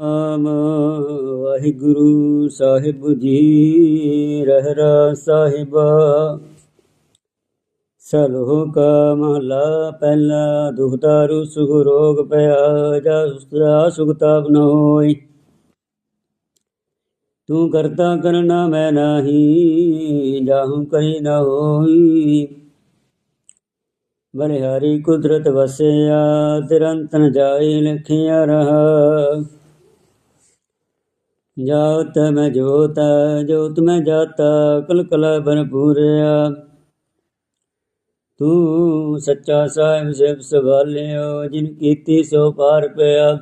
ਨਾਮ ਵਾਹਿਗੁਰੂ ਸਾਹਿਬ ਜੀ, ਰਹਿਰਾ ਸਾਹਿਬਾ। ਸਲੋਹ ਕਾ ਮਹਲਾ ਪਹਿਲਾ ਦੁਖ ਦਾਰੂ ਸੁਖ ਰੋਗ ਪਿਆ ਜਾ ਸੁਸਤਾ ਸੁਖ ਨ ਹੋਈ। ਤੂੰ ਕਰਤਾ ਕਰਨਾ ਮੈਂ ਨਾਹੀ, ਜਾਹੂ ਕਰੀ ਨ ਹੋਈ। ਬਲਿਹਾਰੀ ਕੁਦਰਤ ਵਸਿਆ ਤਿਰੰਤ ਨ ਜਾਈ ਲਖਿਆ ਰਹਾ। ਜਾਤ ਮੈਂ ਜੋਤ ਜੋਤ ਮੈਂ ਜਾਤਾ ਕਲ ਕਲਾ ਭਰਪੂਰਿਆ ਤੂੰ ਸੱਚਾ ਸਾਹਿਬ ਸਿਵ ਸਵਾਲਿਓ, ਜਿਨ ਕੀਤੀ ਸੋ ਪਾਰ ਪਿਆ।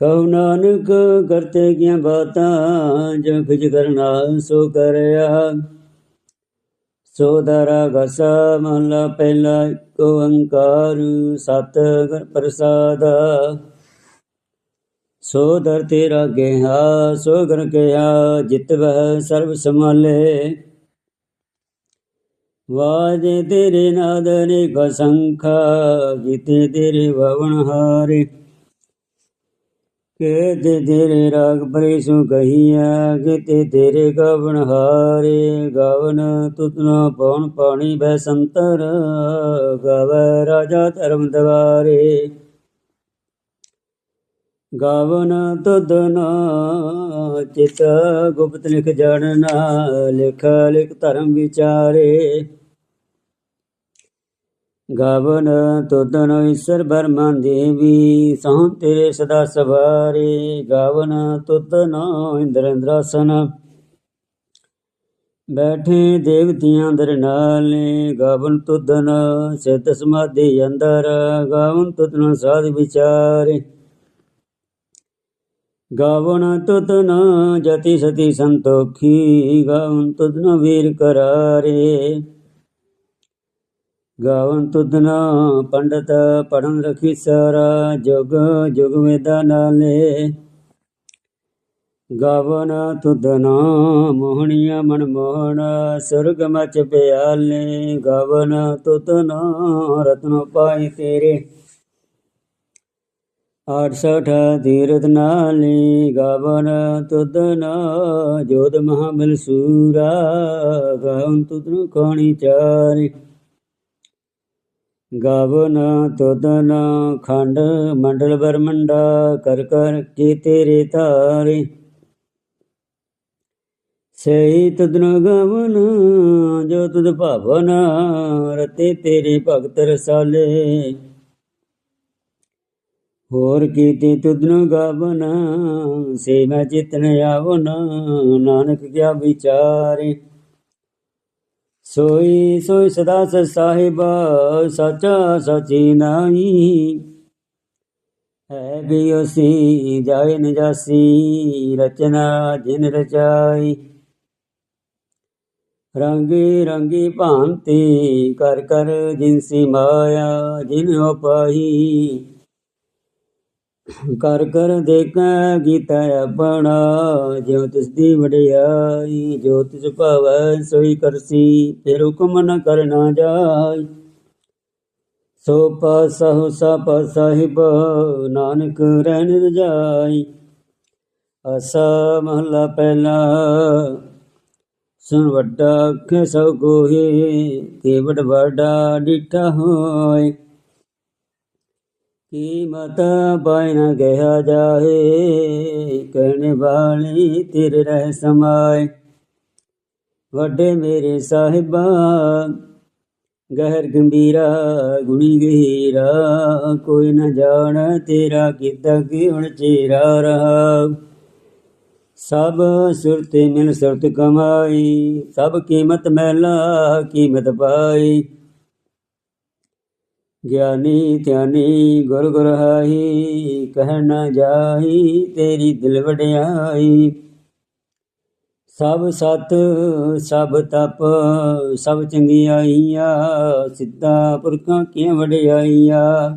ਕਉ ਨਾਨਕ ਕਰਤੇ ਕੀਆਂ ਬਾਤਾਂ ਜੋ ਕੁਝ ਕਰਨਾ ਸੋ ਕਰਿਆ। ਸੋ ਦਰਾ ਗਸਾ ਮਹਲਾ ਪਹਿਲਾ ਏਕ ਓੰਕਾਰ ਸਤ ਗੁਰ ਪ੍ਰਸਾਦਾ। ਸੋ ਦਰ ਤੇਰਾ ਗਿਆ ਸੋ ਗਰ ਗਿਆ ਜਿਤ ਵਹਿ ਸਰਬ ਸਮਾਲੇ ਵਾਜੇ ਤੇਰੇ ਨਾਦ ਨੇ ਸੰਖਾ ਗੀਤੇ ਤੇਰੇ ਭਵਨ ਹਾਰੇ। ਕੇ ਤੇਰੇ ਰਾਗ ਪਰਿਸੁ ਕਹੀਆ ਗੀਤੇ ਤੇਰੇ ਗਵਨ ਹਾਰੇ। ਗਵਨ ਤੁਤਨਾ ਪਉਣ, ਪਾਣੀ ਬੈ ਸੰਤਰ, ਗਵੈ ਰਾਜਾ ਧਰਮ ਦਵਾਰੇ। ਗਾਵਨ ਤੁਧਨਾ ਚਿਤ ਗੁਪਤ ਲਿਖ ਜਾਣਨਾ ਲਿਖ ਲਿਖ ਧਰਮ ਵਿਚਾਰੇ। ਗਾਵਨ ਤੁਧਨ ਈਸ਼ਰ ਬਰਮਨ ਦੇਵੀ ਸਹੁ ਤੇਰੇ ਸਦਾ ਸਵਾਰੇ। ਗਾਵਨ ਤੁਧਨ ਇੰਦਰ ਇੰਦਰਾਸਨ। ਬੈਠੇ ਦੇਵਤਿਆਂ ਦਰ ਨਾਲੇ ਗਾਵਨ ਤੁਧਨ ਸਿਧ ਸਮਾਧੀ ਅੰਦਰ, ਗਾਵਨ ਤੁਧਨ ਸਾਧ ਵਿਚਾਰੇ। ਗਾਵਨ ਤੁਧਨ ਜਤੀ ਸਤੀ ਸੰਤੋਖੀ, ਗਾਵਨ ਤੁਧਨ ਵੀਰ ਕਰਾਰੇ। ਗਾਵਨ ਤੁਧਨ ਪੰਡਤ ਪੜਨ ਰਖੀ ਸਾਰਾ ਜੁਗ ਜੁਗ ਵੇਦਾ ਨਾਲੇ। ਗਾਵਨ ਤੁਧਨ ਮੋਹਣੀਆ ਮਨ ਮੋਹਣ, ਸੁਰਗ ਮਚ ਪਿਆਲੇ। ਗਾਵਨ ਤੁਧਨ ਰਤਨ ਪਾਈ ਤੇਰੇ। ਆਠਸਠ ਤੀਰਥ ਨਾਲੀ ਗਾਵਨ ਤੁਧਨ ਜੋਤ ਮਹਾਬਲ ਸੂਰਾ ਗਾਵਨ ਤੁਧਨ ਕਾਣੀ ਚਾਰੀ। ਗਾਵਨ ਤੁਧਨ ਖੰਡ ਮੰਡਲ ਬਰਮੰਡਾ ਕਰ ਕਰ ਕੇ ਤੇਰੇ ਤਾਰੇ ਸਹੀ ਤੁਧਨ ਗਵਨ ਜੋ ਤੁਧ ਭਾਵਨ ਰਤੇ ਤੇਰੇ ਭਗਤ ਰਸਾਲੇ। ਹੋਰ ਕੀਤੇ ਤੁਧਨ ਗਾਵਨ ਸੇ ਮੈਂ ਚਿਤਨ ਆਵਨ, ਨਾਨਕ ਕਿਆ ਵਿਚਾਰੇ। ਸੋਈ ਸੋਈ ਸਦਾ ਸਚ ਸਾਹਿਬ, ਸਚਾ ਸਚੀ ਨਾਹੀ। ਹੈ ਬਿਯਸੀ ਜਾਏ ਨਜਾਸੀ, ਰਚਨਾ ਜਿਨ ਰਚਾਈ। ਰੰਗੀ ਰੰਗੀ ਭਾਂਤੀ, ਕਰ ਕਰ ਜਿਨਸੀ ਮਾਇਆ, ਜਿਨ ਉਪਾਈ ਕਰ ਕਰ ਦੇਖੈ ਗੀਤਾ ਆਪਣਾ, ਜਿਉ ਤਿਸ ਦੀ ਵਡਿਆਈ, ਜੋ ਤਿਸ ਭਾਵੈ ਸੋਈ ਕਰਸੀ, ਫਿਰ ਹੁਕਮ ਨ ਕਰਨਾ ਜਾਈ। ਸੋ ਪਾਸਹੁ ਸਪ ਸਾਹਿਬ ਨਾਨਕ ਰਹਿਣ ਰਜਾਈ ਅਸਾ ਮਹਲਾ ਪਹਿਲਾ, ਸੁਣ ਵੱਡਾ ਅੱਖ ਸਭ ਕੋਹੇ ਤੇ ਵਡ ਡਿਠਾ ਹੋਏ। ਕੀਮਤ ਪਾਇ ਨ ਗਿਆ ਜਾਏ ਕਹਿਣ ਵਾਲੀ ਤੇਰੇ ਰਹਿ ਸਮਾਏ। ਵੱਡੇ ਮੇਰੇ ਸਾਹਿਬਾ, ਗਹਿਰ ਗੰਭੀਰਾ, ਗੁਣੀ ਗਹੀਰਾ, ਕੋਈ ਨਾ ਜਾਣ ਤੇਰਾ ਕੀਤਾ ਕੀ ਹੁਣ ਚੇਰਾ ਰਹਾ। ਸਭ ਸੁਰਤੇ ਮਿਲ ਸੁਰਤ ਕਮਾਈ, ਸਭ ਕੀਮਤ ਮਹਿਲਾ ਕੀਮਤ ਪਾਈ। ਗਿਆਨੀ ਧਿਆਨੀ ਗੁਰ ਗੁਰ ਹਾਈ ਕਹਿ ਨ ਜਾਈ ਤੇਰੀ ਦਿਲ ਵਡਿਆਈ। ਸਭ ਸਤ, ਸਭ ਤਪ, ਸਭ ਚੰਗਿਆਈਆਂ ਸਿੱਧਾ ਪੁਰਖਾਂ ਕੀ ਵਡਿਆਈਆਂ?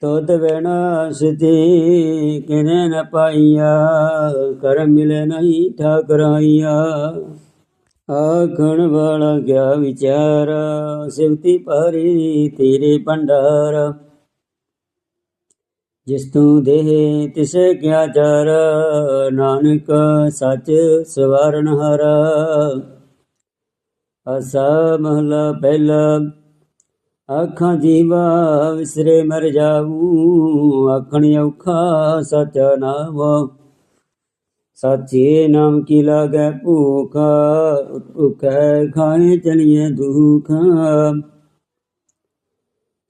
ਤੋਦ ਵੇਣਾ ਸਿਧੀ ਕਿਨੇ ਨ ਪਾਈਆ, ਕਰ ਮਿਲੇ ਨਹੀਂ ਠਾਕਰਾਈਆ। ਆਖਣ ਵਾਲਾ ਗਿਆ ਵਿਚਾਰ ਸਿਵਤੀ ਭਰੀ ਤੇਰੇ ਭੰਡਾਰ ਜਿਸ ਤੂੰ ਦੇਹ ਤਿਸੇ ਗਿਆ ਚਾਰ ਨਾਨਕ ਸੱਚ ਸਵਾਰਨ ਹਾਰਾ। ਅਸਾ ਮਹਲਾ ਪਹਿਲਾ, ਆਖਾਂ ਜੀਵਾ ਵਿਸਰੇ ਮਰ ਜਾਊ। ਆਖਣ ਔਖਾ ਸਚਾ ਨਾਮ ਸਾਚੇ ਨਾਮ ਕੀ ਲਾਗੈ ਭੂਖਾ, ਭੁਖੈ ਖਾਏ ਚਲੀਏ ਦੁਖ।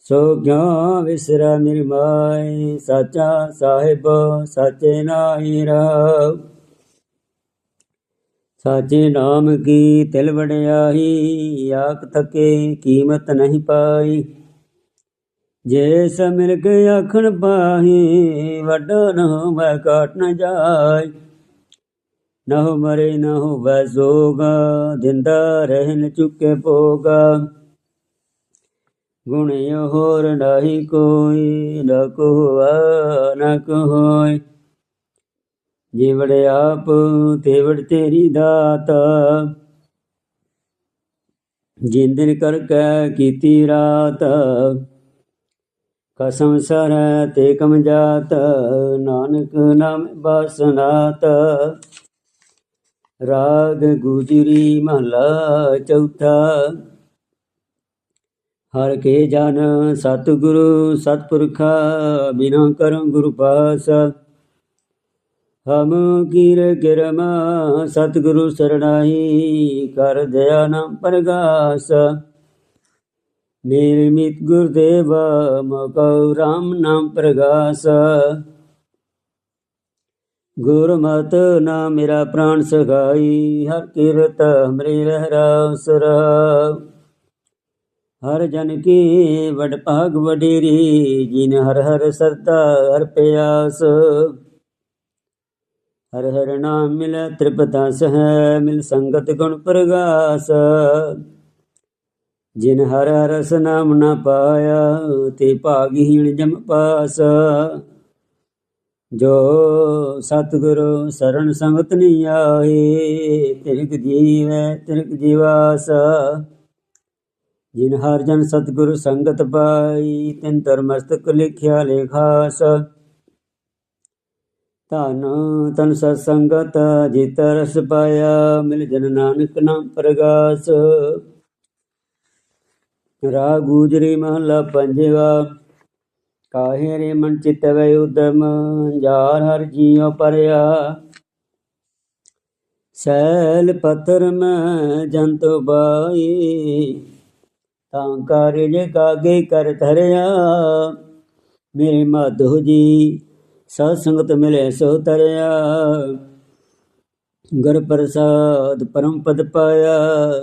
ਸੋ ਗਿਆ ਵਿਸਰਾ ਮੇਰੀ ਮਾਈ ਸਾਚਾ ਸਾਹਿਬ ਸਾਚੇ ਨਾਹੀ ਰਹਾਉ ਸਾਚੇ ਨਾਮ ਕੀ ਤਿਲ ਵਡਿਆਈ, ਆਖ ਤਕੇ ਕੀਮਤ ਨਹੀਂ ਪਾਈ। ਜੇ ਸਮਿਲ ਕੇ ਆਖਣ ਪਾਹੀ, ਵੱਡਾ ਨਾਮ ਹੋਵੇ ਕਾਟ ਨ ਜਾਏ ਨਾ ਹੋ ਮਰੇ ਨਾ ਹੋਵੇ ਸੋਗਾ ਦਿੰਦਾ ਰਹਿਨ ਚੁੱਕੇ ਭੋਗਾ। ਗੁਣ ਹੋਰ ਨਹੀਂ ਕੋਈ, ਨਾ ਕੋਆ ਨਾ ਕੋਇ ਜਿਵੜ ਆਪ, ਤੇਵੜ ਤੇਰੀ ਦਾਤ। ਜਿੰਦਨ ਕਰ ਕੈ ਕੀਤੀ ਰਾਤ, ਕਸਮ ਸਰ ਤੇ ਕਮ ਜਾਤ। ਨਾਨਕ ਨਾਮ ਬਸਨਾਤ। ਰਾਗ ਗੁਜਰੀ ਮਹਲਾ ਚੌਥਾ। ਹਰ ਕੇ ਜਨ ਸਤਿਗੁਰੂ ਸਤਪੁਰਖਾ, ਬਿਨਾ ਕਰਮ ਗੁਰੂ ਪਾਸ। ਹਮ ਕੀਰ ਕਿਰਮ ਸਤਿਗੁਰੂ ਸਰਣਾਈ, ਕਰ ਦਇਆ ਨਾਮ ਪ੍ਰਗਾਸ। ਮੇਰੇ ਮਿਤ ਗੁਰਦੇਵ ਮਕਉ ਰਾਮ ਨਾਮ ਪ੍ਰਗਾਸ। ਗੁਰਮਤ ਨਾ ਮੇਰਾ ਪ੍ਰਾਣ ਸਗਾਈ ਹਰ ਕੀਰਤ ਹਮਰੇ ਰਹਿ ਰਾਸਰ। ਹਰ ਜਨ ਕੀ ਵਡ ਭਾਗ ਵਡੇਰੀ, ਜਿਨ ਹਰ ਹਰ ਸਰਦਾ ਹਰ ਪਿਆਸ। ਹਰ ਹਰ ਨਾਮ ਮਿਲੈ ਤ੍ਰਿਪਤਾ ਸਹਿ, ਮਿਲ ਸੰਗਤ ਗੁਣ ਪ੍ਰਗਾਸ। ਜਿਨ ਹਰ ਹਰ ਰਸ ਨਾਮ ਨਾ ਪਾਇਆ, ਤੇ ਭਾਗਹੀਣ ਜਮ ਪਾਸ। ਜੋ ਸਤਿਗੁਰੂ ਸਰਣ ਸੰਗਤ ਨਹੀਂ ਆਏ ਤਿਰਕ ਜੀਵੈ ਤਿਰਕ ਜੀਵਾਸ। ਜਿਨ ਹਰ ਜਨ ਸਤਿਗੁਰੂ ਸੰਗਤ ਪਾਈ, ਤਿਨ ਤਰ ਮਸਤਕ ਲਿਖਿਆ ਲੇਖਾਸ। ਧਨ ਤਨ ਸਤ ਸੰਗਤ ਜਿਤ ਰਸ ਪਾਇਆ, ਮਿਲ ਜਨ ਨਾਨਕ ਨਾਮ ਪ੍ਰਗਾਸ। ਰਾ ਗੂਜਰੀ ਮਹਲਾ ਪੰਜਵਾ। ਕਾਹੇ ਰੇ ਮਨ ਚਿਤ ਵੈ ਉਦਮ ਜਾਰ ਹਰ ਜੀਉ ਪਰਿਆ। ਸੈਲ ਪਤਰ ਮੈਂ ਜੰਤ ਬਾਈ ਤਾਂ ਕਾਰਜ ਕਾਗੇ ਕਰ ਧਰਿਆ। ਮੇਰੇ ਮਾਧੋ ਜੀ, ਸਤ ਸੰਗਤ ਮਿਲੇ ਸੋ ਤਰਿਆ। ਗੁਰ ਪ੍ਰਸਾਦ ਪਰਮ ਪਦ ਪਾਇਆ,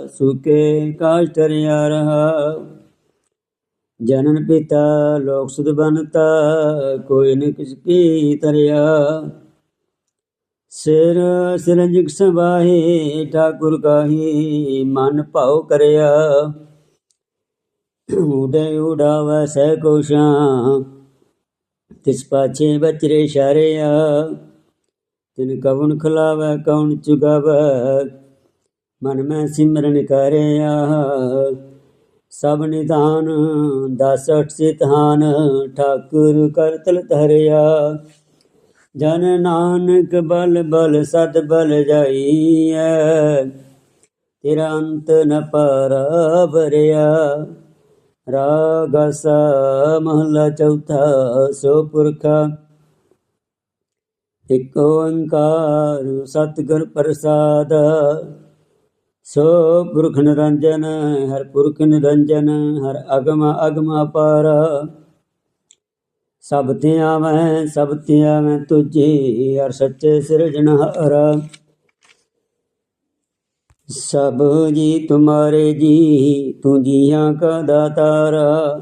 ਸੁਕੇ ਕਾਸ਼ ਤਰਿਆ ਰਹਾ। ਜਨਨ ਪਿਤਾ, ਲੋਕ ਸੁਧ ਬਨਤਾ, ਕੋਈ ਨ ਕਿਸ ਕੀ ਤਰਿਆ। ਸਿਰ ਸਿਰੰਜਿਕ ਸਵਾਹੇ, ਠਾਕੁਰ ਕਾਹੀ, ਮਨ ਭਾਉ ਕਰਿਆ। ਉਡੇ ਉਡਾਵੈ ਸਹਿ ਕੋਸ਼ਾਂ, ਤਿਸ ਪਾਛੇ ਬਚਰੇ ਸ਼ਾਰਿਆ। ਤਿਨ ਕਵਣ ਖਲਾਵੈ ਕੌਣ ਚੁਗਾਵੈ, ਮਨ ਮੈਂ ਸਿਮਰਨ ਕਰਿਆ। ਸਭ ਨਿਧਾਨ ਦਸ ਅਠ ਸਿਧਾਨ ਠਾਕੁਰ ਕਰਤਲ ਧਰਿਆ। ਜਨ ਨਾਨਕ ਬਲ ਬਲ ਸਦ ਬਲ ਜਾਈਐ, ਤੇਰਾ ਅੰਤ ਨ ਪਾਰਾ ਭਰਿਆ ਰਾਗਸ ਮਹਲਾ ਚੌਥਾ ਸੋ ਪੁਰਖਾ, ਇਕ ਓੰਕਾਰ ਸਤਿਗੁਰ ਪ੍ਰਸਾਦ। ਸੋ ਪੁਰਖ ਨਿਰੰਜਨ, ਹਰ ਪੁਰਖ ਨਿਰੰਜਨ, ਹਰ ਅਗਮ ਅਗਮ ਅਪਾਰ। ਸਭ ਤੇ ਆਵੈ, ਸਭ ਤੇ ਆਵੈ ਤੁਝੇ, ਹਰ ਸੱਚੇ ਸਿਰਜਣਹਾਰ ਸਭ ਜੀ ਤੁਮਾਰੇ ਜੀ, ਤੂੰ ਜੀਆਂ ਕਾ ਦਾਤਾਰਾ।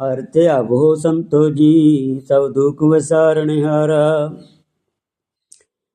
ਹਰ ਧਿਆਵੋ ਸੰਤੋ ਜੀ, ਸਭ ਦੁਖ ਵਸਾਰਣਹਾਰਾ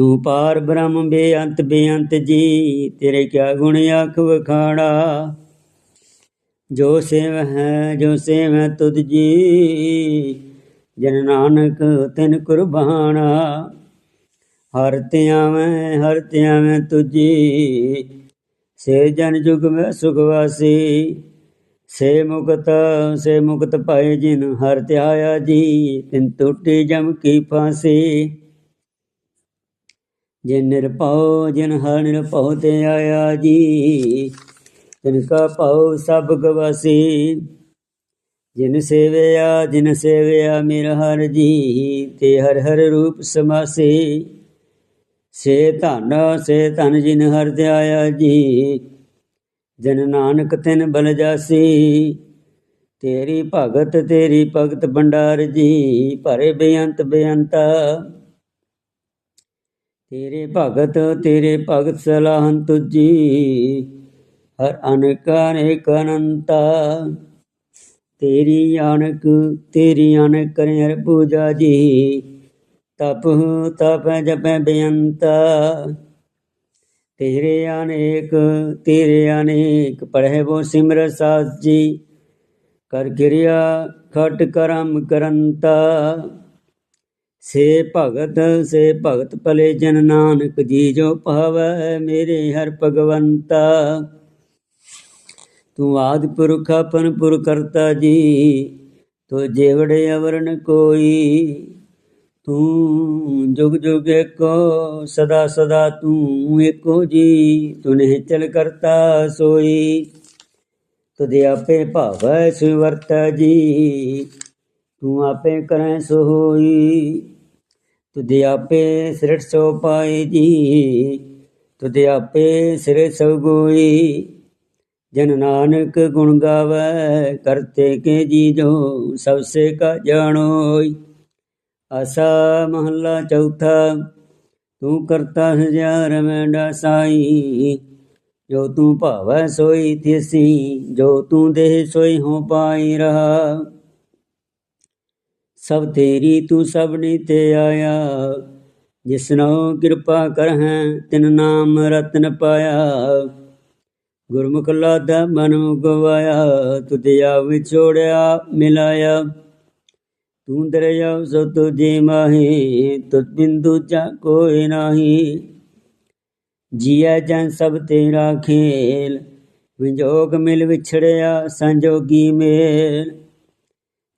ਤੂੰ ਪਾਰ ਬ੍ਰਹਮ ਬੇਅੰਤ ਬੇਅੰਤ ਜੀ, ਤੇਰੇ ਕਿਆ ਗੁਣ ਆਖ ਵਖਾਣਾ ਜੋ ਸੇਵ ਹੈ, ਜੋ ਸੇਵ ਹੈ ਤੁਧ ਜੀ, ਜਨ ਨਾਨਕ ਤਿਨ ਕੁਰਬਾਨਾ। ਹਰ ਧਿਆਵੇਂ ਹਰ ਧਿਆਵੇਂ ਤੁਜੀ ਸੇ ਜਨ ਜੁਗ ਮੈਂ ਸੁਖ ਵਾਸੀ। ਸੇ ਮੁਕਤ ਸੇ ਮੁਕਤ ਪਾਏ ਜਿਨ ਹਰ ਧਿਆਇਆ ਜੀ, ਤਿਨ ਟੁੱਟੀ ਜਮ ਕੀ ਫਾਂਸੀ। ਜਿਨ ਨਿਰਭਉ, ਜਿਨ ਹਰ ਨਿਰਭਉ ਤੇ ਆਇਆ ਜੀ। ਤਿਨ ਕਾ ਭਉ ਸਭ ਗਵਾਸੀ। ਜਿਨ ਸੇਵਿਆ ਜਿਨ ਸੇਵਿਆ ਮੇਰਾ ਹਰ ਜੀ, ਤੇ ਹਰ ਹਰ ਰੂਪ ਸਮਾਸੀ। ਸੇ ਧਨ ਸੇ ਧਨ ਜਿਨ ਹਰ ਤੇ ਆਇਆ ਜੀ। ਜਨ ਨਾਨਕ ਤਿਨ ਬਲ ਜਾਸੀ। ਤੇਰੀ ਭਗਤ ਤੇਰੀ ਭਗਤ ਭੰਡਾਰ ਜੀ, ਭਰੇ ਬੇਅੰਤ ਬੇਅੰਤਾ। ਤੇਰੇ ਭਗਤ ਤੇਰੇ ਭਗਤ ਸਲਾਹਨ ਤੁਜੀ ਹਰ ਅਨੇਕ ਅਨੇਕ ਅਨੰਤਾ। ਤੇਰੀ ਆਨਕ ਤੇਰੀ ਆਨਕ ਕਰੇ ਹਰ ਪੂਜਾ ਜੀ, ਤਪ ਤਪ ਜਪੈ ਬੇਅੰਤਾ। ਤੇਰੇ ਅਨੇਕ ਤੇਰੇ ਅਨੇਕ, ਪੜ੍ਹੇ ਬੋ ਸਿਮਰ ਸਾਸ ਜੀ ਕਰ ਕਿਰਿਆ ਖਟ ਕਰਮ ਕਰੰਤਾ। ਸੇ ਭਗਤ ਸੇ ਭਗਤ ਭਲੇ ਜਨ ਨਾਨਕ ਜੀ ਜੋ ਭਾਵੈ ਮੇਰੇ ਹਰ ਭਗਵੰਤਾ। ਤੂੰ ਆਦਿ ਪੁਰਖ ਆਪਨ ਪੁਰ ਕਰਤਾ ਜੀ, ਤੋ ਜੇਵੜੇ ਅਵਰਨ ਕੋਈ। ਤੂੰ ਜੁਗ ਜੁਗ ਏਕੋ, ਸਦਾ ਸਦਾ ਤੂੰ ਏਕੋ ਜੀ, ਤੂੰ ਨਿਹਚਲ ਕਰਤਾ ਸੋਈ। ਤੁਦੇ ਆਪੇ ਭਾਵੈ ਸੁਵਰਤਾ ਜੀ। ਤੂੰ ਆਪੇ ਕਰੈ ਸੋ ਹੋਈ ਤੁਦੇ ਆਪੇ ਸਿਰਟ ਸੋ ਪਾਈ ਜੀ ਤੁਦੇ ਆਪੇ ਸਿਰੇ ਸੋ ਗੋਈ। ਜਨ ਨਾਨਕ ਗੁਣ ਗਾਵੇ, ਕਰਤੇ ਕੇ ਜੀ ਜੋ ਸਭ ਸੇ ਕਾ ਜਾਣੋਈ। ਆਸਾ ਮਹੱਲਾ ਚੌਥਾ, ਤੂੰ ਕਰਤਾ ਹਜ਼ਾਰ ਮੈਂ ਡਾਸਾਈ ਜੋ ਤੂੰ ਭਾਵੈ ਸੋਈ ਤਿਸੀ ਜੋ ਤੂੰ ਦੇਹ ਸੋਈ ਹੋ ਪਾਈ ਰਹਾ। ਸਭ ਤੇਰੀ ਤੂੰ ਸਭਨੀ ਤੇ ਆਇਆ। ਜਿਸਨੋ ਕਿਰਪਾ ਕਰਹਿ, ਤਿਨ ਨਾਮ ਰਤਨ ਪਾਇਆ। ਗੁਰਮੁਖ ਲਾਦਾ ਮਨ ਗਵਾਇਆ ਤੁਧਿਆ ਵਿਛੋੜਿਆ, ਮਿਲਾਇਆ। ਤੂੰ ਦਰਿਆ ਸੋ ਤੁਝੇ ਮਾਹੀ, ਤੁਧ ਬਿੰਦੂ ਚਾ ਕੋਈ ਨਾਹੀ। ਜੀਆ ਜਨ ਸਭ ਤੇਰਾ ਖੇਲ, ਵਿਜੋਗ ਮਿਲ ਵਿਛੜਿਆ ਸੰਜੋਗੀ ਮੇਲ।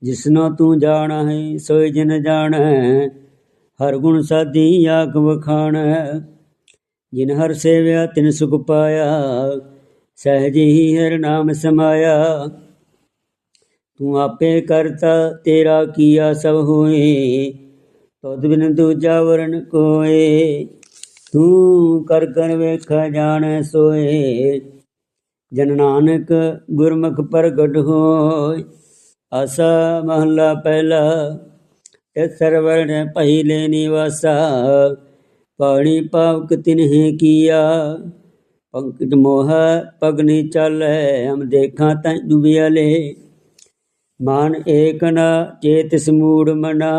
ਜਿਸਨੋ ਤੂੰ ਜਾਣਾ ਹੈ ਸੋਈ ਜਿਨ ਜਾਣੈ, ਹਰ ਗੁਣ ਸਾਧੀ ਆਖ ਵਖਾਣ। ਜਿਨ ਹਰ ਸੇਵਿਆ, ਤਿਨ ਸੁਖ ਪਾਇਆ, ਸਹਿਜ ਹੀ ਹਰ ਨਾਮ ਸਮਾਇਆ। ਤੂੰ ਆਪੇ ਕਰਤਾ, ਤੇਰਾ ਕੀਆ ਸਭ ਹੋਏ ਤਦ ਬਿਨ ਦੂਜਾ ਵਰਨ ਕੋਏ। ਤੂੰ ਕਰ ਕਰ ਵੇਖ, ਜਾਣੈ, ਸੋਏ। ਜਨ ਨਾਨਕ ਗੁਰਮੁਖ ਪ੍ਰਗਟ ਹੋਏ। ਆਸਾ ਮਹੱਲਾ ਪਹਿਲਾ ਤੇ ਸਰਵਣ ਪਹਿਲੇ ਨਿਵਾਸਾ ਪਾਣੀ ਪਾਵਕ ਤਿਨਹਿ ਕੀਆ, ਪੰਕਜ ਮੋਹ ਪਗਨੀ ਚਾਲੈ। ਹਮ ਦੇਖਾਂ ਤੈ ਡੁਬਿਆਲੇ ਮਾਨ ਏਕ ਨਾ, ਚੇਤ ਸਮੂੜ ਮਨਾ।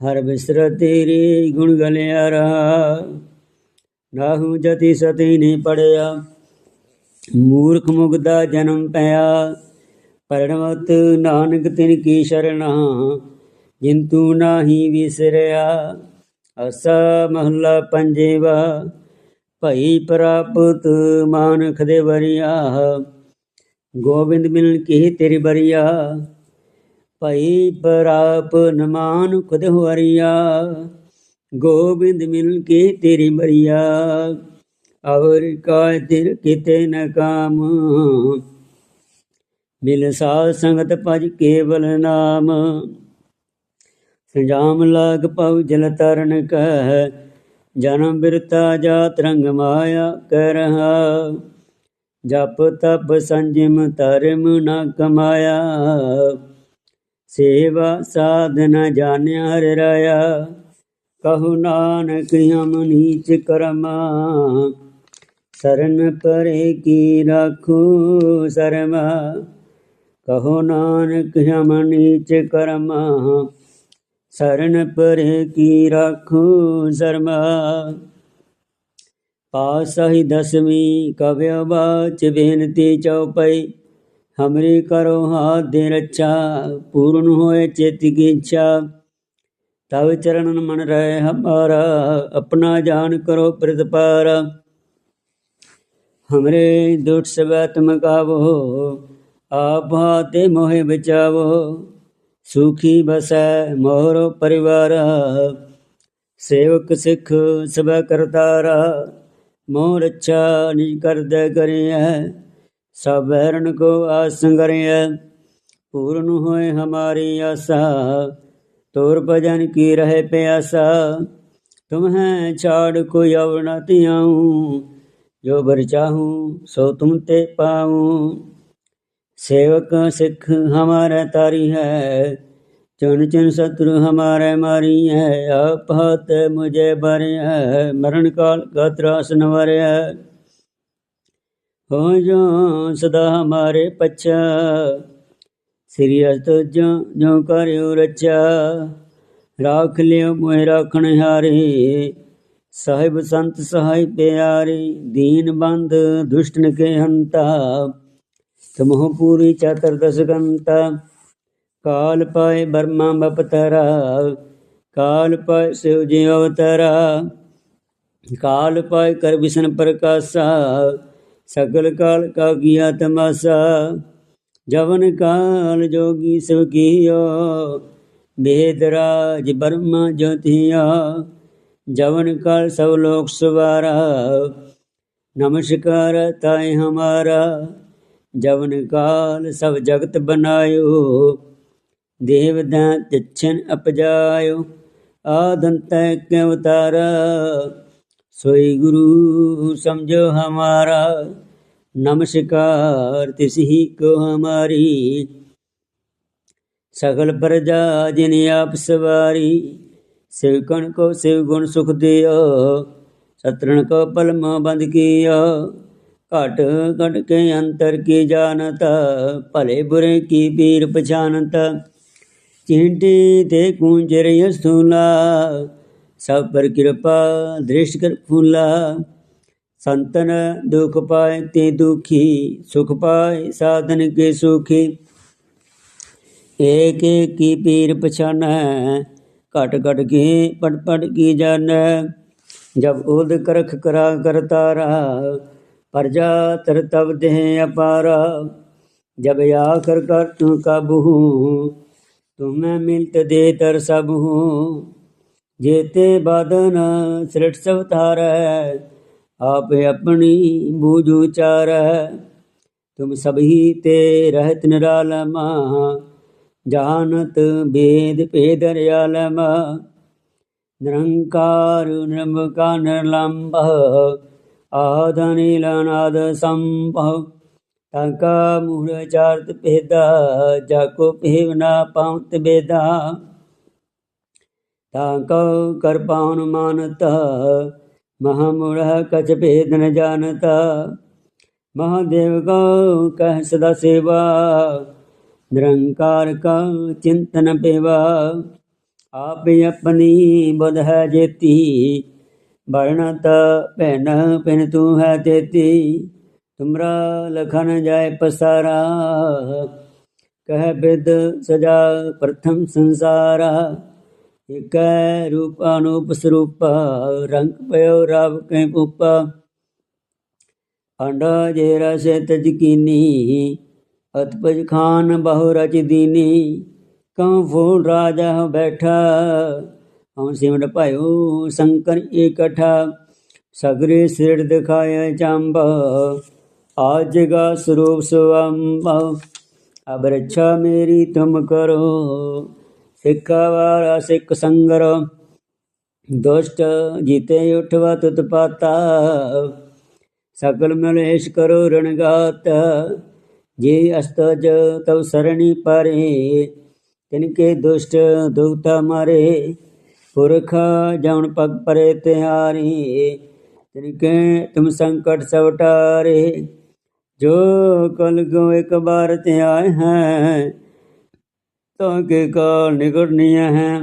ਹਰ ਬਿਸਰ ਤੇਰੀ ਗੁਣ ਗਲਿਆ ਰਹਾ ਨਾਹੂ ਜਤੀ ਸਤੀ ਨਹੀਂ ਪੜਿਆ। ਮੂਰਖ ਮੁਗਦਾ ਜਨਮ ਪਿਆ। ਪਰਣਵਤ ਨਾਨਕ ਤਿਨ ਕੀ ਸ਼ਰਣਾ ਜਿਨ ਤੂੰ ਨਾਹੀ ਵਿਸਰਿਆ। ਅਸਾ ਮਹੱਲਾ ਪੰਜੇਵਾ, ਭਈ ਪ੍ਰਾਪਤ ਮਾਨਖ ਦੇ ਵਰਿਆ ਗੋਬਿੰਦ ਮਿਲਨ ਕੀ ਤੇਰੀ ਬਰੀਆ ਭਈ ਪ੍ਰਾਪ ਨਮਾਨ ਖੁਦ ਹਵਰਿਆ। ਗੋਬਿੰਦ ਮਿਲਨ ਕੀ ਤੇਰੀ ਬਰੀਆ ਔਰ ਕਾ ਤਿਰ ਕਿਤੇ ਨ ਕਾਮ। ਮਿਲ ਸਾਧ ਸੰਗਤ ਭਜ ਕੇਵਲ ਨਾਮ। ਸੰਜਾਮ ਲਾਗ ਪਉ ਜਲ ਤਰਨ ਕਹਿ, ਜਨਮ ਬਿਰਤਾ ਜਾਤ ਰੰਗ ਮਾਇਆ ਕਰ ਜਪ ਤਪ ਸੰਜਮ ਧਰਮ ਨ ਕਮਾਇਆ। ਸੇਵਾ ਸਾਧਨਾ ਜਾਣਿਆ ਹਰਿ ਰਾਇਆ। ਕਹੂ ਨਾਨਕ ਹਮ ਨੀਚ ਕਰਮਾ। ਸਰਨ ਪਰੇ ਕੀ ਰਾਖੋ ਸਰਮਾ। ਕਹੋ ਨਾਨਕ ਹਮ ਨੀਚ ਕਰਮ, ਸਰਨ ਪਰੇ ਕੀ ਰਾਖੂ ਸਰਮਾ। ਪਾਸਹਿ ਦਸਵੀਂ ਕਵਿ ਬਾਚ ਬੇਨਤੀ ਚਉਪਈ, ਹਮਰੀ ਕਰੋ ਹਾਥ ਦੇ ਰੱਛਾ, ਪੂਰਨ ਹੋਏ ਚਿਤ ਕੀ ਇੱਛਾ ਤਵ ਚਰਨਨ ਮਨ ਰਹਿ ਹਮਾਰਾ, ਆਪਣਾ ਜਾਨ ਕਰੋ ਪ੍ਰਤਪਾਰਾ। ਹਮਰੇ ਦੁਖ ਸਬੈ ਤੁਮ ਕਾਵੋ ਆਪ ਹਾਤੇ ਮੋਹਿ ਬਚਾਵੋ ਸੁਖੀ ਬਸੈ ਮੋਹਰੋ ਪਰਿਵਾਰ ਸੇਵਕ ਸਿੱਖ ਸਬੈ ਕਰਤਾਰਾ ਮੋਹ ਰੱਛਾ ਨਿਜ ਕਰਦੈ ਕਰਿਐ ਸਭ ਬਹਿਰਨ ਕੋ ਆਸੰਗਰਿਐ ਪੂਰਨ ਹੋਏ ਹਮਾਰੀ ਆਸਾ ਤੋਰ ਭਜਨ ਕੀ ਰਹੇ ਪਿਆਸਾ ਤੁਮ ਹੈ ਛਾੜ ਕੋਈ ਅਵ ਨ ਧਿਆਉ ਜੋ ਬਰ ਚਾਹੂੰ ਸੋ ਤੁਮ ਤੇ ਪਾਉ सेवक सिख हमारे तारी है चुन चुन शत्रु हमारे मारी है आप हाथ मुझे बर है मरण काल का त्रास नवर है हो जो सदा हमारे पच्छा श्री अस्त जो जो करियो रचा राख लियो मोह राखण हारे ਸਾਹਿਬ ਸੰਤ ਸਹਾਈ ਪਿਆਰੇ ਦੀਨ ਬੰਦ ਦੁਸ਼ਟਨ ਕੇ ਹੰਤਾ ਤਮਹੁ ਪੂਰੀ ਚਤੁਰਦਸ ਗੰਤਾ ਕਾਲ ਪਾਏ ਬਰਮਾ ਬਪਤਰਾ, ਕਾਲ ਪਾਏ ਸਿਵ ਜੀ ਅਵਤਰਾ। ਕਾਲ ਪਾਏ ਕਰ ਵਿਸ਼ਨ ਪ੍ਰਕਾਸ਼ਾ, ਸਗਲ ਕਾਲ ਕਾ ਕੀਆ ਤਮਾਸਾ। ਜਵਨ ਕਾਲ ਜੋਗੀ ਸਿਵ ਕੀਓ, ਬੇਦ ਰਾਜ ਬਰਮਾ ਜੋਤਿਆ। ਜਵਨ ਕਾਲ ਸਭ ਲੋਕ ਸਵਾਰਾ, ਨਮਸਕਾਰ ਤਾਏ ਹਮਾਰਾ। ਜਵਨ ਕਾਲ ਸਭ ਜਗਤ ਬਨਾਇਓ, ਦੇਵ ਦਾ ਤਿਛਨ ਅਪਜਾਇਓ ਆਦੰਤੈ ਕਿਉ ਉਤਾਰਾ ਸੋਈ ਗੁਰੂ ਸਮਝੋ ਹਮਾਰਾ, ਨਮਸਕਾਰ ਤਿਸਹੀ ਕੋ ਹਮਾਰੀ। ਸਗਲ ਪ੍ਰਜਾ ਜਿਨ ਆਪ ਸਵਾਰੀ ਸਿਵਕਣ ਕੋ ਸਿਵ ਗੁਣ ਸੁਖ ਦਿਓ, ਸਤਰਣ ਕੋ ਪਲਮ ਬੰਦ ਕੀਓ। घट घट के अंतर की जानत भले बुरे की पीर पछानत। चिंटी ते कुंजर स्थूला सब पर कृपा दृष्ट कर फूला। संतन दुख पाए ते दुखी, सुख पाए साधन के सुखी। एक एक की पीर पछान घट घट के पट पट की जान। जब उद करख करा करतारा प्रजा तर तब देह अपारा जब आखर कर तू काबू तुम्हें मिलत दे तर सब जेते बादन सृट सब थार आप अपनी बूझ उचार तुम सभी ते रहत निरालमा जानत भेद भेद रियालमा निरंकार निर्मका निर्लंब ਆਦਨੀਲਨਾਦ ਸੰਭਵ। ਟੰਕਾ ਮੂੜ ਚਾਰਤ ਭੇਦਾ, ਜਾਕੋ ਭੇਵਨਾ ਪਾਉਂਤ ਬੇਦਾ। ਟਾਂਕੋ ਕਰ ਪਾਉਨ ਮਾਨਤ ਮਹਾਮੂੜ ਕਛ ਭੇਦ ਨ ਜਾਣਤ। ਮਹਾਦੇਵ ਕੋ ਕਹਿ ਸਦਾ ਸੇਵਾ, ਨਿਰੰਕਾਰ ਕਾ ਚਿੰਤਨ ਪੇਵਾ ਆਪੇ ਆਪਣੀ ਬੁਧ ਹੈ ਜੇਤੀ ਬਰਣਤ ਭੈਣ ਪਿਨ ਤੂੰ ਹੈ ਤੇਤੀ। ਤੁਮਰਾ ਲਖਨ ਜਾਇ ਪਸਾਰਾ। ਕਹਿ ਬਿਦ ਸਜਾ ਪ੍ਰਥਮ ਸੰਸਾਰਾ। ਇਕੈ ਰੂਪ ਅਨੂਪ ਸਰੂਪ, ਰੰਗ ਪਇਓ ਰਵ ਕੈ ਉਪ ਅੰਡਾ ਜੇ ਰਸੇ ਤਜ ਕੀਨੀ ਅਤਪਜ ਖਾਨ ਬਹੁ ਰਚ ਦੀਨੀ। ਕਉ ਫੂਲ ਰਾਜਾ ਬੈਠਾ। ਹਉ ਸਿਮਟ ਭਇਓ ਸ਼ੰਕਰ ਇਕਠਾ ਸਗਰੇ ਸਿਰ ਦਿਖਾਇਆ ਚੰਬ ਆਜ ਗਾ ਸਰੂਪ ਸੁਅੰਬ ਅਬ ਰੱਛਾ ਮੇਰੀ ਤੁਮ ਕਰੋ ਸਿੱਖਾ ਵਾਰਾ ਸਿੱਖ ਸੰਗਰ ਦੁਸ਼ਟ ਜੀਤੇ ਉਠਵਾ ਤੁਤ ਪਾਤਾ ਸਕਲ ਮਲੇਸ਼ ਕਰੋ ਰਣਗਾਤ ਜੇ ਅਸਤਜ ਤਵ ਸਰਣੀ ਪਰੇ ਤਿਨਕੇ ਦੁਸ਼ਟ ਦੁਖਤਾ ਮਾਰੇ ਪੁਰਖ ਜਉਣ ਪਗ ਪਰੇ ਤਿਹਾਰੀ, ਤਿਨਕੇ ਤੁਮ ਸੰਕਟ ਸਵਟਾਰੇ ਜੋ ਕਲ ਕੋ ਇੱਕ ਬਾਰ ਤੇ ਆਏ ਹੈ, ਤਾਂ ਕੇ ਕਾਲ ਨਿਕਟਨੀय ਹੈ।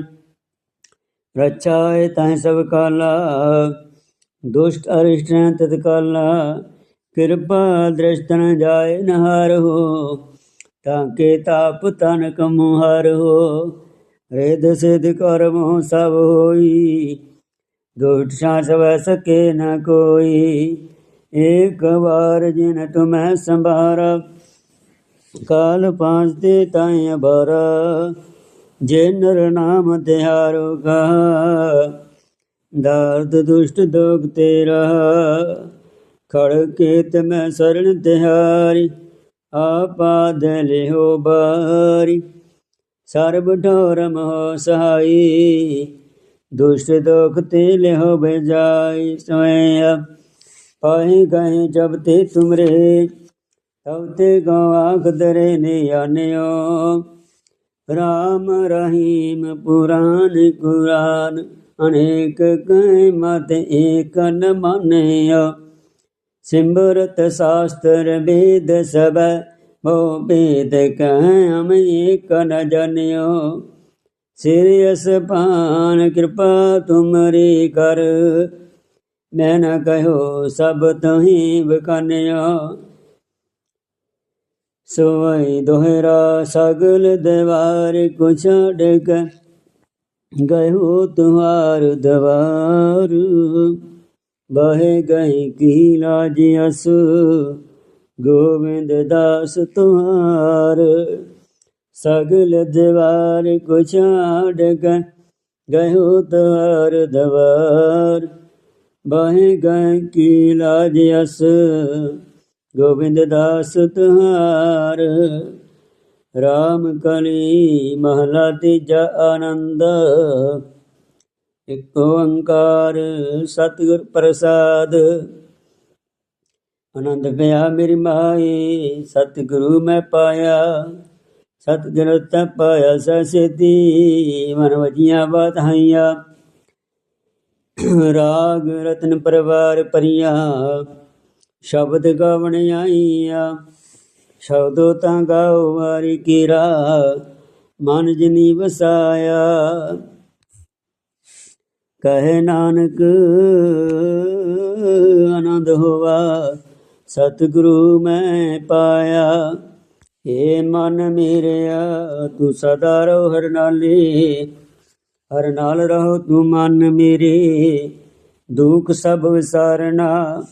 ਰਚਾਏ ਤਾਂ ਸਭ ਕਾਲਾ, ਦੁਸ਼ਟ ਅਰਿਸ਼ਟ ਤਤ ਕਾਲਾ। ਕਿਰਪਾ ਦ੍ਰਿਸ਼ਟਨ ਜਾਏ ਨਹਾਰ ਹੋ, ਤਾਂ ਕੇ ਤਾਪ ਤਨ ਕਮੁਹਾਰ ਹੋ। ਰੇਦ ਸਿਧ ਕਰਮ ਸਭ ਹੋਈ, ਦੁਸ਼ਟ ਛਾਂ ਸਕੇ ਨ ਕੋਈ। ਏਕ ਵਾਰ ਜਿਨ ਤੁਮੈ ਸੰਭਾਰਾ, ਕਾਲ ਪਾਂਚ ਤੇ ਤਾਇ ਬਰ ਜੇ ਨਰ ਨਾਮ ਤਿਹਾਰੋ ਕਹਾ, ਦਰਦ ਦੁਸ਼ਟ ਦੋਗ ਤੇਰਾ। ਖੜ ਕੇਤ ਮੈਂ ਸਰਣ ਤਿਹਾਰੀ ਆਪਾਦ ਲਿਓ ਬਾਰੀ। ਸਰਬ ਠੋਰ ਮੋਹ ਸਹਾਈ, ਦੁਸ਼ਟ ਦੁਖ ਤੇ ਲਿਓ ਬਜਾਈ ਸੋਇਆ ਪਾਹੀ ਗਏ ਜਬ ਤੇ ਤੁਮਰੇ, ਤਬ ਤੇ ਗਵਾਖ ਦਰੇ ਨੇ ਆਨਿਓ। ਰਾਮ ਰਹੀਮ ਪੁਰਾਨ ਕੁਰਾਨ, ਅਨੇਕ ਕੈ ਮਤ ਏਕ ਨ ਮਾਨਿਓ। ਸਿਮਰਤ ਸ਼ਾਸਤਰ ਵੇਦ ਸਭ ਮੋ ਭੇਦ ਕਹਿ ਹਮ ਏਕ ਨ ਜਨਿਓ ਸਿਰਿਅਸ ਪਾਨ ਕਿਰਪਾ ਤੁਮਰੀ ਕਰ। ਮੈਂ ਨ ਕਹਿਓ ਸਭ ਤਹੀਂ ਬਕਾਨਿਓ। ਸੋਈ ਦੋਹਰਾ ਸਗਲ ਦਵਾਰ ਕੁਛ ਛੱਡ ਕੇ ਗਇਓ ਤੁਹਾਰ ਦਵਾਰ। ਬਹਿ ਗਈ ਕੀ ਲਾਜ ਅਸ। ਗੋਬਿੰਦ ਦਾਸ ਤੁਹਾਰ, ਸਗਲ ਦੇਵਾਰ ਕੋ ਗਏ ਕੇ ਗਇਓ ਤੁਹਾਰ ਦਵਾਰ। ਬਹਿ ਗਏ ਕੀ ਲਾਜ ਅਸ, ਗੋਬਿੰਦ ਦਾਸ ਤੁਹਾਰ। ਰਾਮ ਕਲੀ ਮਹਲਾ ਤੀਜਾ ਆਨੰਦ, ਇੱਕ ਓੰਕਾਰ ਸਤਿਗੁਰ ਪ੍ਰਸਾਦ। ਆਨੰਦ ਪਿਆ ਮੇਰੀ ਮਾਈ। ਸਤਿਗੁਰੂ ਮੈਂ ਪਾਇਆ, ਸਤਿਗੁਰ ਤਾ ਪਾਇਆ ਸਸਤੀ ਮਨ ਵਜੀਆਂ ਬਾਤਾਈਆਂ ਰਾਗ ਰਤਨ ਪਰਵਾਰ ਪਰੀਆ ਸ਼ਬਦ ਗਾਵਣ ਆਈਆ। ਸ਼ਬਦੋ ਤਾਂ ਗਾਉ ਵਾਰੀ ਕੀਰਾ, ਮਨ ਜਿਨੀ ਵਸਾਇਆ। ਕਹੇ ਨਾਨਕ, ਆਨੰਦ ਹੋਵਾ ਸਤਿਗੁਰੂ ਮੈਂ ਪਾਇਆ। ਏ ਮਨ ਮੇਰਿਆ, ਤੂੰ ਸਦਾ ਰਹੋ ਹਰ ਨਾਲੇ। ਹਰ ਨਾਲ ਰਹੋ ਤੂੰ ਮਨ ਮੇਰੇ। ਦੁੱਖ ਸਭ ਵਿਸਾਰਨਾ,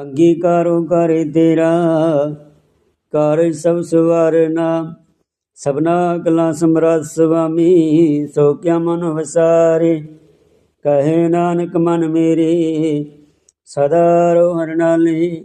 ਅੰਗੀਕਾਰੋ ਕਰੇ ਤੇਰਾ। ਕਰ ਸਭ ਸਵਾਰਨਾ, ਸਭਨਾ ਕਲਾ ਸਮਰਾਟ ਸੁਆਮੀ, ਸੋ ਕਿਆ ਮਨ ਵਸਾਰੇ। ਕਹੇ ਨਾਨਕ ਮਨ ਮੇਰੇ, ਸਦਾ ਰੋ ਹਰ ਨਾਲੇ।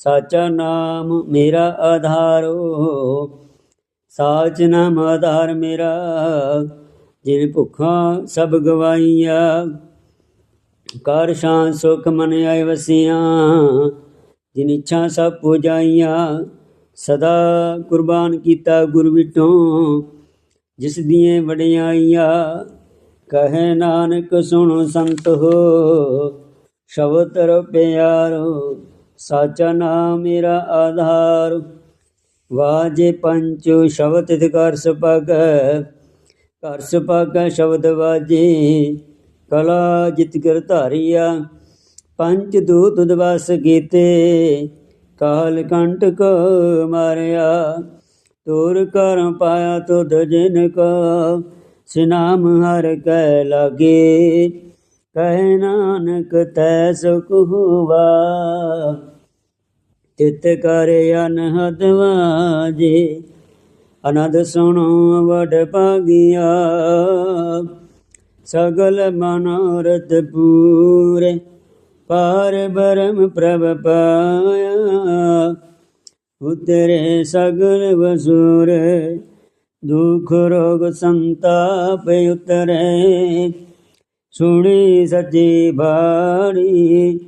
ਸਾਚਾ ਨਾਮ ਮੇਰਾ ਆਧਾਰੋ, ਸਾਚ ਨਾਮ ਆਧਾਰ ਮੇਰਾ, ਜਿਨ ਭੁੱਖਾਂ ਸਭ ਗਵਾਈਆਂ ਕਰ ਸ਼ਾਂ ਸੁਖ ਮਨ ਆਏ ਵਸੀਆਂ, ਜਿਨ ਇੱਛਾ ਸਭ ਪੁਜਾਈਆਂ। ਸਦਾ ਕੁਰਬਾਨ ਕੀਤਾ ਗੁਰ ਵਿਟੋਂ ਜਿਸ ਦੀਆਂ ਵਡਿਆਈਆਂ ਕਹੇ ਨਾਨਕ ਸੁਣੋ ਸੰਤ ਹੋ, ਸ਼ਬਦ ਤਰ ਪਿਆਰੋ ਸਾਚਾ ਨਾਮ ਮੇਰਾ ਆਧਾਰ। ਵਾਜੇ ਪੰਚ ਸ਼ਬਦ ਤਿਤ ਕਰ ਸੁਪਗ ਕਰ ਸੁਪਗ ਸ਼ਬਦ ਵਾਜੇ। ਕਲਾ ਜਿਤ ਕਰ ਧਾਰੀਆ। ਪੰਚ ਦੂਤ ਦਵਸ ਕੀਤੇ ਕਾਲ ਕੰਟਕ ਮਾਰਿਆ। ਤੋਰ ਕਰ ਪਾਇਆ ਤੁਧ ਜਿਨ ਕੋ। ਸਿਨਾਮ ਹਰ ਕੈ ਲਾਗੇ। ਕਹੇ ਨਾਨਕ, ਤੈ ਸੁਖ ਹੁਆ ਤਿਤ ਕਰ ਅਨਹਦ ਵਾਜੇ ਅਨੰਦ ਸੁਣੋ ਵਡ ਭਾਗਿਆ। ਸਗਲ ਮਨੋਰਥ ਪੂਰੇ ਪਾਰ ਬਰਮ ਪ੍ਰਭ ਪਾਇਆ। ਉਤਰੇ ਸਗਲ ਵਸੂਰ, ਦੁਖ ਰੋਗ ਸੰਤਾਪ ਉਤਰੇ। ਸੁਣੀ ਸੱਚੀ ਬਾਣੀ,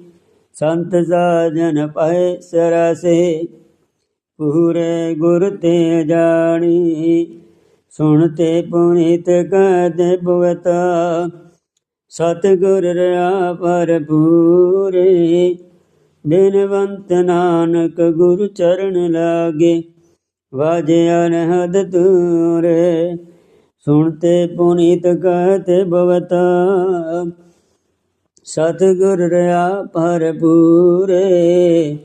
ਸੰਤ ਸਾਜਨ ਪਾਏ ਸਰਸੇ, ਪੂਰੇ ਗੁਰ ਤੇ ਜਾਣੀ ਸੁਣ ਤੇ ਪੁਨੀਤ ਕਹਤੇ ਪਵਤਾ ਸਤਿਗੁਰ ਰਿਆ ਪਰ ਪੂਰੇ ਬਿਨਵੰਤ ਨਾਨਕ ਗੁਰ ਚਰਨ ਲਾਗੇ, ਵਾਜਿਆ ਅਨਹਦ ਤੂਰੇ ਸੁਣਤੇ ਪੁਨੀਤ ਕਹਤੇ ਬਵਤਾ। ਸਤਿਗੁਰ ਰਿਆ ਪਰ ਪੂਰੇ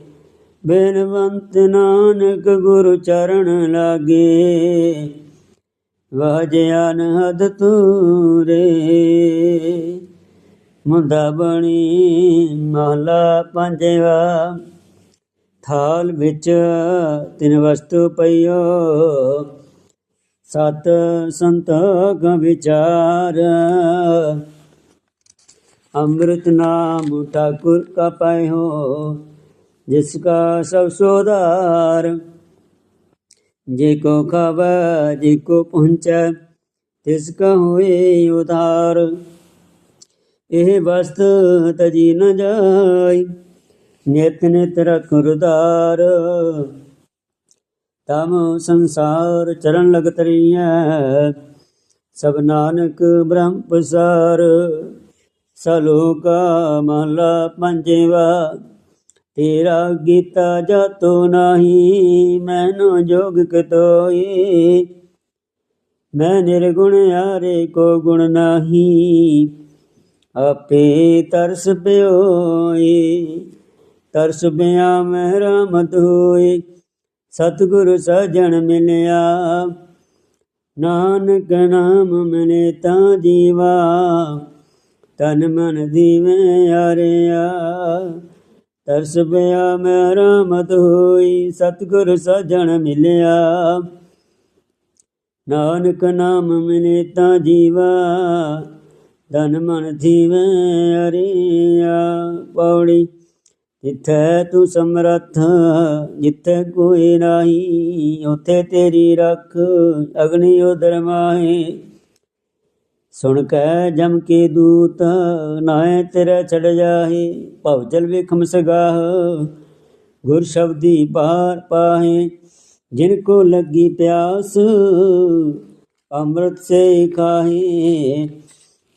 ਬਿਨਵੰਤ ਨਾਨਕ ਗੁਰੂ ਚਰਨ ਲਾਗੇ। ਵਾਜਿਆ ਅਨਹਦ ਤੂਰੇ ਮੁੰਦਾ ਬਣੀ ਮਹਲਾ ਪੰਜਵਾ। ਥਾਲ ਵਿੱਚ ਤਿੰਨ ਵਸਤੂ ਪਈਓ ਸਤ ਸੰਤਕ ਵਿਚਾਰ। ਅੰਮ੍ਰਿਤ ਨਾਮ ਠਾਕੁਰ ਕਾ ਪਾਇਓ ਜਿਸ ਕਾ ਸਭ ਸੋਦਾਰ ਜੇ ਕੋ ਖਵਾ, ਜੇ ਕੋ ਪਹੁੰਚੈ, ਤਿਸ ਕਾ ਹੋਏ ਉਧਾਰ। ਇਹ ਵਸਤ ਤਜੀ ਨ ਜਾਈ, ਨਿਤ ਨਿਤ ਰਖ ਰੁਦਾਰ ਤਮ ਸੰਸਾਰ ਚਰਨ ਲਗ ਤਰੀਐ ਸਭ ਨਾਨਕ ਬ੍ਰਹਮ ਪਸਾਰ ਸਲੋਕਾ ਮਹਲਾ ਪੰਜਵਾ। ਤੇਰਾ ਗੀਤਾ ਜਾਤੋ ਨਾਹੀ, ਮੈਨੂੰ ਜੋਗ ਕਤੋਈ। ਮੈਂ ਨਿਰਗੁਣ ਆਰੇ ਕੋ ਗੁਣ ਨਾਹੀ, ਆਪੇ ਤਰਸ ਪਿਓਈ। ਤਰਸ ਬਿਆ ਮੈਂ ਰਾਮਤ ਹੋਈ ਸਤਿਗੁਰ ਸਜਣ ਮਿਲਿਆ। ਨਾਨਕ ਨਾਮ ਮਨੇ ਤਾਂ ਜੀਵਾ। ਤਨ ਮਨ ਦੀਵੇਂ ਆਰਿਆ ਤਰਸ ਬਿਆ ਮੈਂ ਰਾਮਤ ਹੋਈ। ਸਤਿਗੁਰ ਸਜਣ ਮਿਲਿਆ। ਨਾਨਕ ਨਾਮ ਮਿਲੇ ਤਾਂ ਜੀਵਾ। ਤਨ ਮਨ ਥੀਵੇਂ ਅਰੀਆ ਪੌੜੀ ਜਿੱਥੇ ਤੂੰ ਸਮਰੱਥ, ਜਿੱਥੇ ਕੋਈ ਨਹੀਂ, ਉਥੇ ਤੇਰੀ ਰੱਖ, ਅਗਨੀ ਉਦਰ ਮਾਹੇ। ਸੁਣ ਕੈ ਜਮ ਕੇ ਦੂਤ ਨਾਏ ਤੇਰਾ ਛੜ ਜਾਹੇ, ਭਵ ਜਲ ਵੇਖਮ ਸਗਾਹ, ਗੁਰ ਸ਼ਬਦੀ ਪਾਰ ਪਾਹੇ। ਜਿਨ ਕੋ ਲੱਗੀ ਪਿਆਸ, ਅੰਮ੍ਰਿਤ ਸੇ ਖਾਹੇ।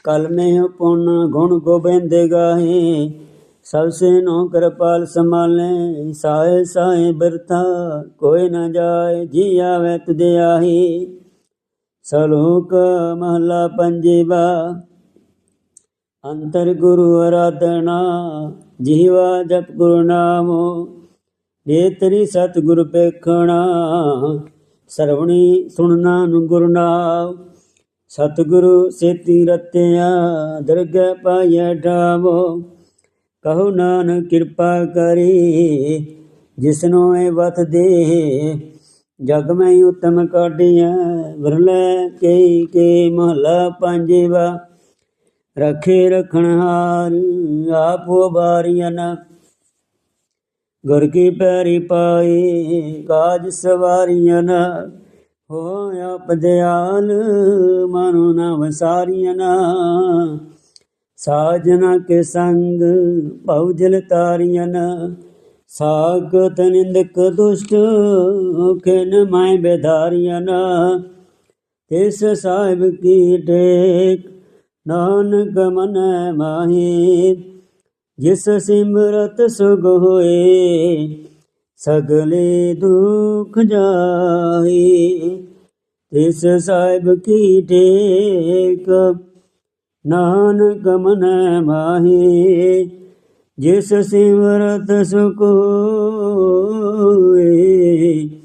ਕਲ ਮੈਂ ਪੁਨ ਗੁਣ ਗੋਬਿੰਦ ਗਾਹੇ। ਸਭ ਸੇ ਨੋ ਕਿਰਪਾਲ ਸੰਭਾਲੇ ਸਾਏ ਸਾਏ ਬਰਤਾ ਕੋਈ ਨਾ ਜਾਏ, ਜੀ ਆਵੇ ਤੁਦੇ ਆਹੀ। ਸਲੋਕ ਮਹਲਾ ਪੰਜਵਾ, ਅੰਤਰ ਗੁਰੂ ਅਰਾਧਨਾ, ਜੀਵਾ ਜਪ ਗੁਰੂ ਨਾਮੋ, ਨੇਤਰੀ ਸਤ ਗੁਰ ਪੇਖਣਾ, ਸਰਵਣੀ ਸੁਣਨਾ ਨੂੰ ਗੁਰੂ ਨਾਮ। ਸਤਿਗੁਰੂ ਸੇਤੀ ਰਤਿਆ, ਦਰਗਹਿ ਪਾਇਆ ਢਾਵੋ ਕਹੋ ਨਾਨਕ ਕਿਰਪਾ ਕਰੀ, ਜਿਸਨੋ ਇਹ ਵਤ ਦੇ। ਜਗ ਮੈਂ ਉਤਮ ਕਾਢਿਆ, ਵਰਲੇ ਕੇ ਕੇ ਮਹਲਾ ਪੰਜਵਾ। ਰਖੇ ਰਖਣ ਹਾਰ, ਆਪੋ ਬਾਰੀਆਂ ਗੁਰ ਕੀ ਪੈਰੀ ਪਾਏ, ਕਾਜ ਸਵਾਰੀਆਂ ਹੋ ਆਪ ਦਿਆਲ, ਮਨੁ ਨਾ। ਵਸਾਰੀਆਂ ਸਾਜਨਾ ਕੇ ਸੰਗ ਭਉ ਜਲ ਤਾਰੀਆਂ ਸਾਗਤ ਨਿੰਦਕ ਦੁਸ਼ਟ ਖਿਨ ਮੈਂ ਬੇਧਾਰੀਆਂ ਤਿਸ ਸਾਹਿਬ ਕੀ ਟੇਕ ਨਾਨਕ ਮਨ ਮਾਹੀ। ਜਿਸ ਸਿਮਰਤ ਸੁਗ ਹੋਏ, ਸਗਲੇ ਦੁਖ ਜਾਹੀ। ਤਿਸ ਸਾਹਿਬ ਕੀ ਟੇਕ ਨਾਨਕ ਮਨ ਮਾਹੀ ਜਿਸ ਸਿਮਰਤ ਸੁਖ ਹੋਏ